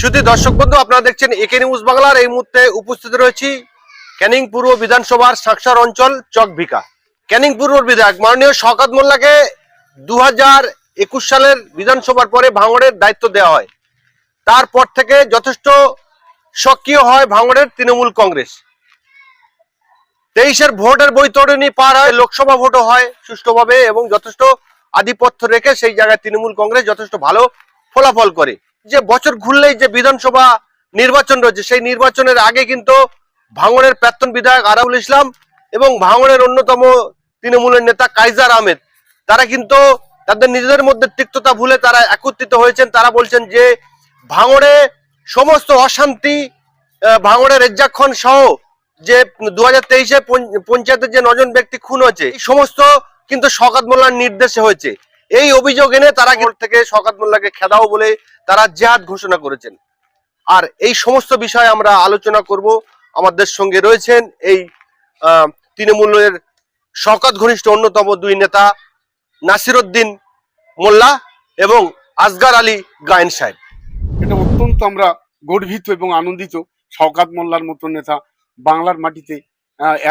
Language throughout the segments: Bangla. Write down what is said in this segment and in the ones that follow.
শুধু দর্শক বন্ধু, আপনারা দেখছেন একে নিউজ বাংলার। এই মুহূর্তে উপস্থিত রয়েছি ক্যানিং পূর্ব বিধানসভার সাকসার অঞ্চল চকভিকা ক্যানিং পূর্ব বিধায়ক মাননীয় শওকত মোল্লাকে দু একুশ সালের বিধানসভার পরে ভাঙড়ের দায়িত্ব দেওয়া হয়। তারপর থেকে যথেষ্ট সক্রিয় হয় ভাঙড়ের তৃণমূল কংগ্রেস। তেইশের ভোটের বৈতরণী পার হয় লোকসভা ভোটও হয় সুষ্ঠুভাবে এবং যথেষ্ট আধিপত্য রেখে সেই জায়গায় তৃণমূল কংগ্রেস যথেষ্ট ভালো ফলাফল করে। যে বছর ঘুরলেই যে বিধানসভা নির্বাচন রয়েছে সেই নির্বাচনের আগে কিন্তু ভাঙড়ের প্রাক্তন বিধায়ক আরাউল ইসলাম এবং ভাঙড়ের অন্যতম তৃণমূলের নেতা কাইজার আহমেদ তারা কিন্তু তাদের নিজেদের মধ্যে তিক্ততা ভুলে তারা একত্রিত হয়েছেন। তারা বলছেন যে ভাঙড়ে সমস্ত অশান্তি আহ, ভাঙড়ের রেজ্জাক সহ যে দু হাজার তেইশে পঞ্চায়েতের যে নজন ব্যক্তি খুন হয়েছে সমস্ত কিন্তু শকাত মোল্লার নির্দেশে হয়েছে। এই অভিযোগ এনে তারা থেকে শকাত মোল্লাকে খেদাও বলে তারা জেহাদ ঘোষণা করেছেন। আর এই সমস্ত বিষয়ে আমরা আলোচনা করব। আমাদের সঙ্গে রয়েছেন এই তৃণমূলের শকাত ঘনিষ্ঠ অন্যতম দুই নেতা নাসিরুদ্দিন মোল্লা এবং আসগার আলী গায়েন সাহেব। এটা অত্যন্ত আমরা গর্বিত এবং আনন্দিত শওকাত মোল্লার মতো নেতা বাংলার মাটিতে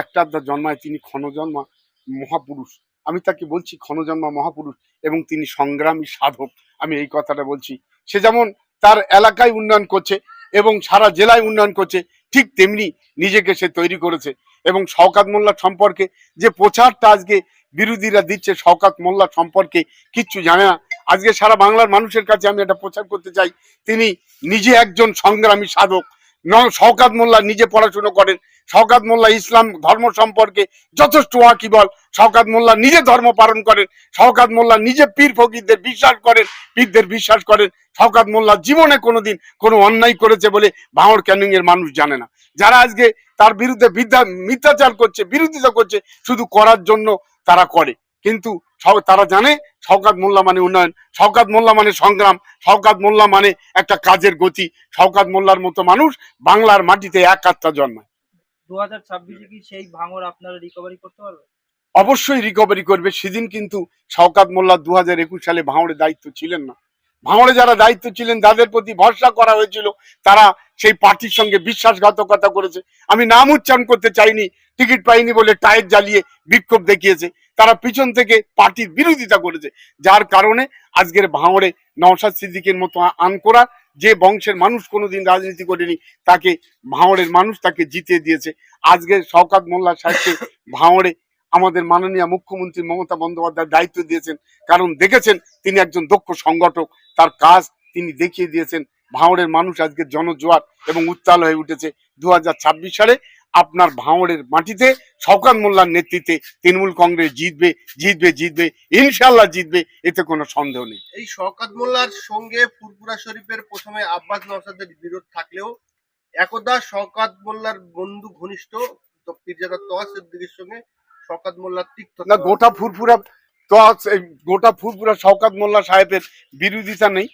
একটা জন্মায়। তিনি ক্ষণজন্মা মহাপুরুষ। আমি তাকে বলছি ক্ষণজন্মা মহাপুরুষ। এবং তিনি সংগ্রামী সাধক। আমি এই কথাটা বলছি। সে যেমন তার এলাকায় উন্নয়ন করছে এবং সারা জেলায় উন্নয়ন করছে, ঠিক তেমনি নিজেকে সে তৈরি করেছে। এবং শওকাত মোল্লা সম্পর্কে যে প্রচারটা আজকে বিরোধীরা দিচ্ছে, শওকাত মোল্লা সম্পর্কে কিচ্ছু জানে না। আজকে সারা বাংলার মানুষের কাছে আমি এটা প্রচার করতে চাই। তিনি নিজে একজন সংগ্রামী সাধক। শওকাত মোল্লা নিজে পড়াশুনো করেন শওকাত মোল্লা ইসলাম ধর্ম সম্পর্কে যথেষ্ট ওয়াকিবল। শওকাত মোল্লা নিজে ধর্ম পালন করেন, শওকাত মোল্লা নিজে পীর ফকিরদের বিশ্বাস করেন, পীরদের বিশ্বাস করেন। শওকাত মোল্লা জীবনে কোনোদিন কোনো অন্যায় করেছে বলে ভাঙড় ক্যানিং এর মানুষ জানে না। যারা আজকে তার বিরুদ্ধে বিদ্যা মিথ্যাচার করছে, বিরোধিতা করছে, শুধু করার জন্য তারা করে। কিন্তু তারা জানে শওকাত মোল্লা মানে উন্নয়ন, শওকাত মোল্লা মানে সংগ্রাম, শওকাত মোল্লা মানে একটা কাজের গতি। শওকাত মোল্লার মতো মানুষ বাংলার মাটিতে এক জন্মায়। দু হাজার ছাব্বিশে কি সেই ভাঙর আপনারা রিকভারি করতে অবশ্যই রিকভারি করবে। সেদিন কিন্তু শওকাত মোল্লা দু হাজার একুশ সালে ভাঙড়ে দায়িত্ব ছিলেন না। ভাঙড়ে যারা দায়িত্ব ছিলেন প্রতি ভরসা করা হয়েছিল, তারা সেই পার্টির সঙ্গে বিশ্বাসঘাতকতা করেছে। আমি নাম উচ্চারণ করতে চাইনি, টিকিট পাইনি বলে টায়ার জ্বালিয়ে বিক্ষোভ দেখিয়েছে। তারা পিছন থেকে পার্টির বিরোধিতা করেছে, যার কারণে আজকের ভাঙড়ে নওশাদ সিদ্দিকের মতো আনকোরা যে বংশের মানুষ কোনোদিন রাজনীতি করেনি, তাকে ভাঙড়ের মানুষ তাকে জিতিয়ে দিয়েছে। আজকে শওকাত মোল্লা সাহেবকে ভাঁওড়ে আমাদের মাননীয় মুখ্যমন্ত্রী মমতা বন্দ্যোপাধ্যায় দায়িত্ব দিয়েছেন। কারণ দেখেছেন, তিনি একজন দক্ষ সংগঠক। তার কাজ তিনি দেখিয়ে দিয়েছেন। ভাঁওড়ের মানুষ আজকে জনজোয়ার এবং উত্তাল হয়ে উঠেছে। দু হাজার ছাব্বিশ সালে আপনার ভাঙড়ের মাটিতে শওকাত মোল্লার নেতৃত্বে তৃণমূল কংগ্রেস জিতবে জিতবে জিতবে ইনশাল্লাহ জিতবে এতে কোনো সন্দেহ নেই। এই শওকাত মোল্লার সঙ্গে ফুরপুরা শরীফের প্রথমে আব্বাস নওসাদের বিরোধ থাকলেও একদা শওকাত মোল্লার বন্ধু ঘনিষ্ঠ পীরজাদা তোয়া সিদ্দিকের সঙ্গে শওকাত মোল্লার তিক্ত না গোটা ফুরফুরা তো এই গোটা ফুরফুরা শওকাত মোল্লা সাহেবের বিরোধিতা নেই।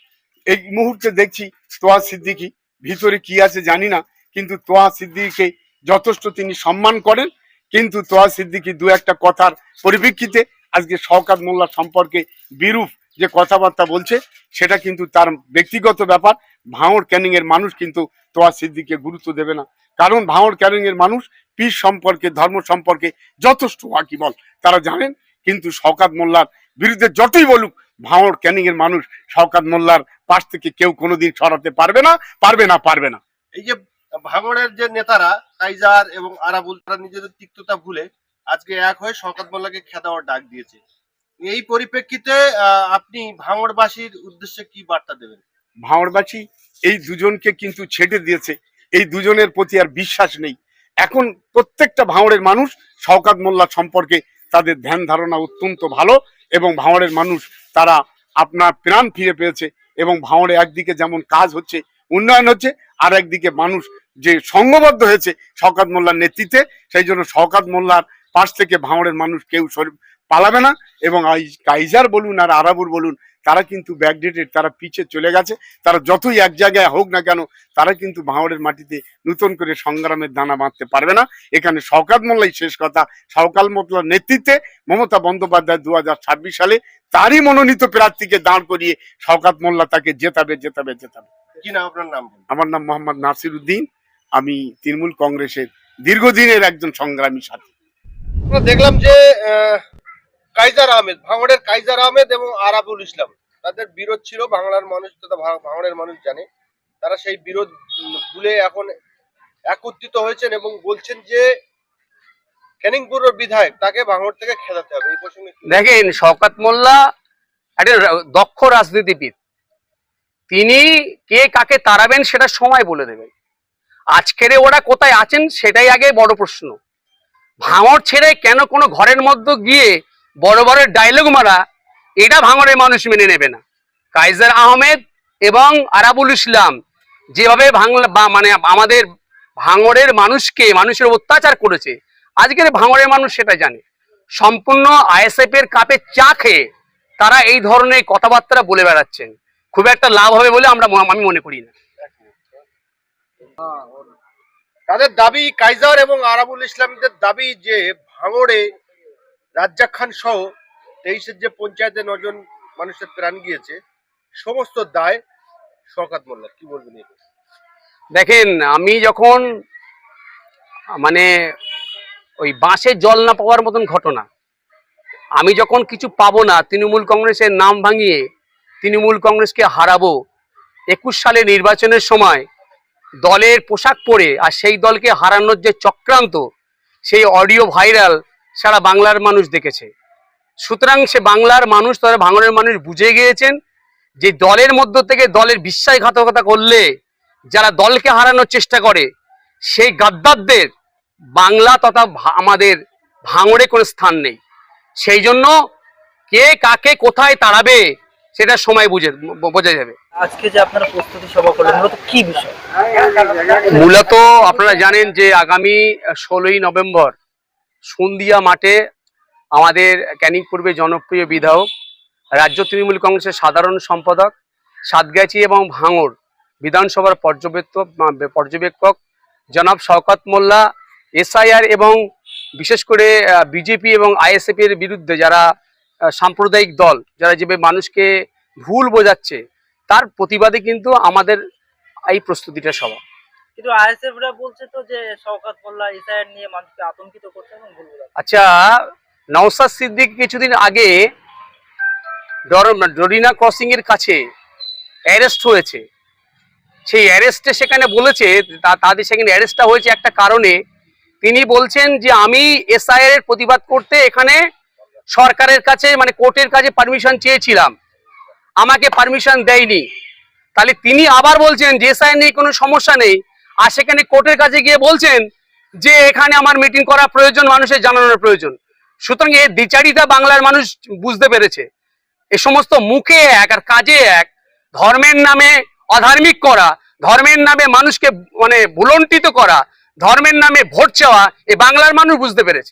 এই মুহূর্তে দেখছি তোয়া সিদ্দিকি ভিতরে কি আছে জানি না কিন্তু তোয়া সিদ্দিকিকে যথেষ্ট তিনি সম্মান করেন, কিন্তু তোয়া সিদ্দিকি দু একটা কথার পরিপ্রেক্ষিতে আজকে শওকাত মোল্লা সম্পর্কে বিরূপ যে কথাবার্তা বলছে, সেটা কিন্তু তার ব্যক্তিগত ব্যাপার। ভাঙড় ক্যানিং এর মানুষ কিন্তু তোয়া সিদ্দিককে গুরুত্ব দেবে না। কারণ ভাঙড় ক্যানিং এর মানুষ পীর সম্পর্কে, ধর্ম সম্পর্কে যথেষ্ট ওয়াকিবল, তারা জানেন, কিন্তু শওকাত মোল্লার বিরুদ্ধে যতই বলুক, ভাঙড় ক্যানিং এর মানুষ শওকাত মোল্লার পাশ থেকে কেউ কোনোদিন সরাতে পারবে না পারবে না পারবে না। এই যে ভাঙড়ের যে নেতারা, কাইজার এবং আরাবুল, তারা নিজেদের তিক্ততা ভুলে আজকে এক হয়ে শওকাত মোল্লাকে খেদাওয়ার ডাক দিয়েছে। এই পরিপ্রেক্ষিতে আপনি ভাঙড়বাসীর উদ্দেশ্যে কি বার্তা দেবেন? ভাঙড়বাসী এই দুজনকে কিন্তু ছেড়ে দিয়েছে। এই দুজনের প্রতি আর বিশ্বাস নেই। এখন প্রত্যেকটা ভাঙড়ের মানুষ শওকাত মোল্লা সম্পর্কে তাদের ধ্যান ধারণা অত্যন্ত ভালো এবং ভাঙড়ের মানুষ তারা আপনার প্রাণ ফিরে পেয়েছে এবং ভাঙড়ে একদিকে যেমন কাজ হচ্ছে, উন্নয়ন হচ্ছে আর একদিকে মানুষ যে সংঘবদ্ধ হয়েছে শওকাত মোল্লার নেতৃত্বে, সেই জন্য শওকাত মোল্লার পাশ থেকে ভাঙড়ের মানুষ কেউ পালাবে না এবং কাইজার বলুন আর আরাবুর বলুন তারা কিন্তু ব্যাকডেটেড তারা পিছে চলে গেছে। তারা যতই এক জায়গায় হোক না কেন তারা কিন্তু ভাঙড়ের মাটিতে নতুন করে সংগ্রামের দানা বাঁধতে পারবে না। এখানে শওকাত মোল্লাই শেষ কথা শওকাল মোল্লার নেতৃত্বে মমতা বন্দ্যোপাধ্যায় দুহাজার ছাব্বিশ সালে তারই মনোনীত প্রার্থীকে দাঁড় করিয়ে শওকাত মোল্লা তাকে জেতাবে জেতাবে জেতাবে। কি নাম আপনার? নাম আমার নাম মোহাম্মদ নাসির উদ্দিন। আমি তৃণমূল কংগ্রেসের দীর্ঘদিনের একজন সংগ্রামী সাথী। দেখলাম যে কাইজার আহমেদ, ভাঙড়ের কাইজার আহমেদ এবং আরাবুল ইসলাম। তাদের বিরোধ ছিল, বাংলার মানুষ তথা ভাঙড়ের মানুষ জানে। তারা সেই বিরোধ ভুলে এখন একত্রিত হয়েছেন এবং বলছেন যে ক্যানিংপুরের বিধায়ক, তাকে ভাঙড় থেকে খেলাতে হবে। এই প্রসঙ্গে দেখেন, শওকাত মোল্লা একটা দক্ষ রাজনীতিবিদ। তিনি কে কাকে তাড়াবেন সেটা সময় বলে দেবেন আজকের ওরা কোথায় আছেন সেটাই আগে বড় প্রশ্ন। ভাঙড় ছেড়ে কেন কোনো ঘরের মধ্যে গিয়ে বড় বড় ডায়লগ মারা, এটা ভাঙড়ের মানুষ মেনে নেবে না। কাইজার আহমেদ এবং আরাবুল ইসলাম যেভাবে বাংলা বা মানে আমাদের ভাঙড়ের মানুষকে, মানুষের অত্যাচার করেছে, আজকের ভাঙড়ের মানুষ সেটা জানে। সম্পূর্ণ আইএসএফ এর কাপে চা খেয়ে তারা এই ধরনের কথাবার্তা বলে বেড়াচ্ছেন। খুব একটা লাভ হবে বলে আমরা আমি মনে করি না। তাদের দাবি কাইজার এবং আরাবুল ইসলামদের দাবি যে ভাঙড়ে রাজ্জাক খান সহ তেইশের যে পঞ্চায়েতে নজন মানুষের প্রাণ গিয়েছে, সমস্ত দায় শওকাত মোল্লার। কি বলবেন দেখেন, আমি যখন মানে ওই বাঁশে জল না পাওয়ার মতন ঘটনা, আমি যখন কিছু পাবো না, তৃণমূল কংগ্রেসের নাম ভাঙিয়ে তৃণমূল কংগ্রেসকে হারাবো, একুশ সালে নির্বাচনের সময় দলের পোশাক পরে আর সেই দলকে হারানোর যে চক্রান্ত, সেই অডিও ভাইরাল সারা বাংলার মানুষ দেখেছে। সুতরাং সে বাংলার মানুষ তারা ভাঙনের মানুষ বুঝে গিয়েছেন যে দলের মধ্য থেকে দলের বিশ্বাসঘাতকতা করলে যারা দলকে হারানোর চেষ্টা করে সেই গাদ্দারদের বাংলা তথা আমাদের ভাঙড়ে কোনো স্থান নেই। সেই জন্য কে কাকে কোথায় তাড়াবে সেটা সময় বুঝে বোঝা যাবে। আজকে যে আপনারা প্রস্তুতি সভা করলেন মূলত কি বিষয়? মূলত আপনারা জানেন যে আগামী ষোলোই নভেম্বর সন্ধিয়া মাঠে আমাদের ক্যানিং পূর্বে জনপ্রিয় বিধায়ক, রাজ্য তৃণমূল কংগ্রেসের সাধারণ সম্পাদক, সাতগাছি এবং ভাঙড় বিধানসভার পর্যবেক্ষক পর্যবেক্ষক জনাব শওকত মোল্লা, এসআইআর এবং বিশেষ করে বিজেপি এবং আইএসএফ এর বিরুদ্ধে যারা সাম্প্রদায়িক দল, যারা যেভাবে মানুষকে ভুল বোঝাচ্ছে, তার প্রতিবাদে কিন্তু আমাদের এই প্রস্তুতিটা সভা। কিন্তু আইএসএফ রা বলছে তো যে শওকাত মোল্লা ইসরায়েল নিয়ে মানুষকে আতঙ্কিত করছে এবং ভুল আচ্ছা নওসাদ সিদ্দিক কিছুদিন আগে ডর- ডরিনা ক্রসিং এর কাছে অ্যারেস্ট হয়েছে। সেই অ্যারেস্টে সেখানে বলেছে তাদের সেখানে অ্যারেস্টটা হয়েছে একটা কারণে। তিনি বলছেন যে, আমি এসআইআর এর প্রতিবাদ করতে এখানে সরকারের কাছে মানে কোর্টের কাছে পারমিশন চেয়েছিলাম। আমাকে পারমিশন দেয়নি। তাহলে তিনি আবার বলছেন যে, এসআইআর নিয়ে কোনো সমস্যা নেই। আর সেখানে কোর্টের কাছে গিয়ে বলছেন যে এখানে আমার মিটিং করা প্রয়োজন, মানুষের জানানোর প্রয়োজন। সুতরাং এই দ্বিচারিতা বাংলার মানুষ বুঝতে পেরেছে। এ সমস্ত মুখে এক আর কাজে এক। ধর্মের নামে অধার্মিক করা, ধর্মের নামে মানুষকে মানে ভুলন্টিত করা, ধর্মের নামে ভোট চাওয়া, এ বাংলার মানুষ বুঝতে পেরেছে।